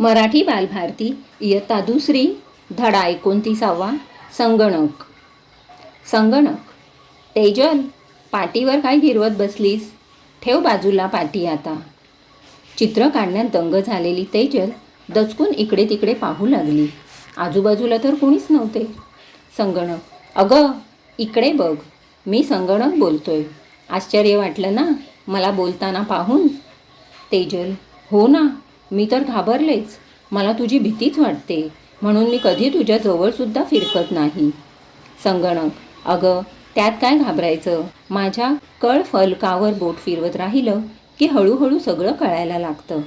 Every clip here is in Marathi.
मराठी बालभारती इयत्ता दुसरी धडा एकोणतीसावा संगणक. संगणक. तेजल पाटीवर काय गिरवत बसलीस? ठेव बाजूला पाटी आता. चित्र काढण्यात दंग झालेली तेजल दचकून इकडे तिकडे पाहू लागली. आजूबाजूला तर कोणीच नव्हते. संगणक. अगं इकडे बघ. मी संगणक बोलतोय. आश्चर्य वाटलं ना? मला बोलताना पाहून? तेजल. हो ना. मी तर घाबरलेच. मला तुझी भीतीच वाटते. म्हणून मी कधी तुझ्या जवळसुद्धा फिरकत नाही. संगणक. अगं त्यात काय घाबरायचं? माझ्या कळ फलकावर बोट फिरवत राहिलं की हळूहळू सगळं कळायला लागतं.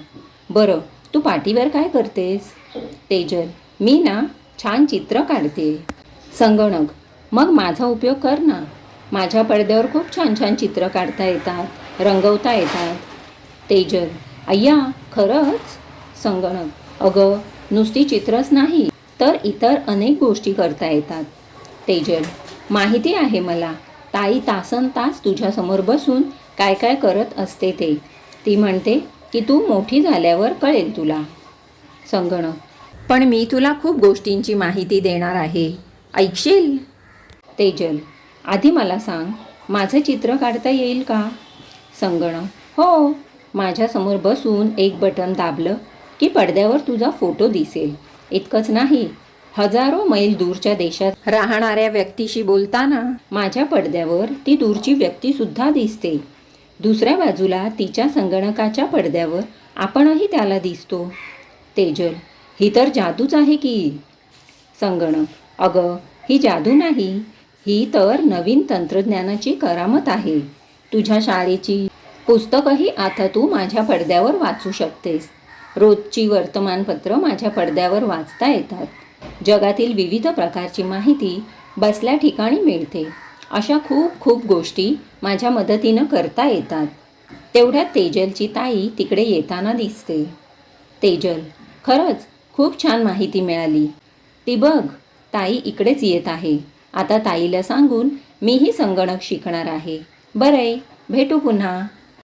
बरं तू पाठीवर काय करतेस? तेजल. मी ना छान चित्र काढते. संगणक. मग माझा उपयोग कर ना. माझ्या पडद्यावर खूप छान छान चित्र काढता येतात रंगवता येतात. तेजल. अय्या खरंच? संगणक. अगं नुसती चित्रच नाही तर इतर अनेक गोष्टी करता येतात. तेजल माहिती आहे मला ताई तासन तास तुझ्यासमोर बसून काय काय करत असते ते. ती म्हणते की तू मोठी झाल्यावर कळेल तुला. संगणक. पण मी तुला खूप गोष्टींची माहिती देणार आहे. ऐकशील? तेजल आधी मला सांग माझं चित्र काढता येईल का? संगणक. हो. माझ्यासमोर बसून एक बटन दाबलं की पडद्यावर तुझा फोटो दिसेल. इतकंच नाही हजारो मैल दूरच्या देशात राहणाऱ्या व्यक्तीशी बोलताना माझ्या पडद्यावर ती दूरची व्यक्तीसुद्धा दिसते. दुसऱ्या बाजूला तिच्या संगणकाच्या पडद्यावर आपणही त्याला दिसतो. तेजल ही तर जादूच आहे की? संगणक अगं ही जादू नाही. ही तर नवीन तंत्रज्ञानाची करामत आहे. तुझ्या शाळेची पुस्तकही आता तू माझ्या पडद्यावर वाचू शकतेस. रोजची वर्तमानपत्र माझ्या पडद्यावर वाचता येतात. जगातील विविध प्रकारची माहिती बसल्या ठिकाणी मिळते. अशा खूप खूप गोष्टी माझ्या मदतीनं करता येतात. तेवढ्यात तेजलची ताई तिकडे येताना दिसते. तेजल खरंच खूप छान माहिती मिळाली. ती बघ ताई इकडेच येत आहे. आता ताईला सांगून मीही संगणक शिकणार आहे. बरं आहे भेटू पुन्हा.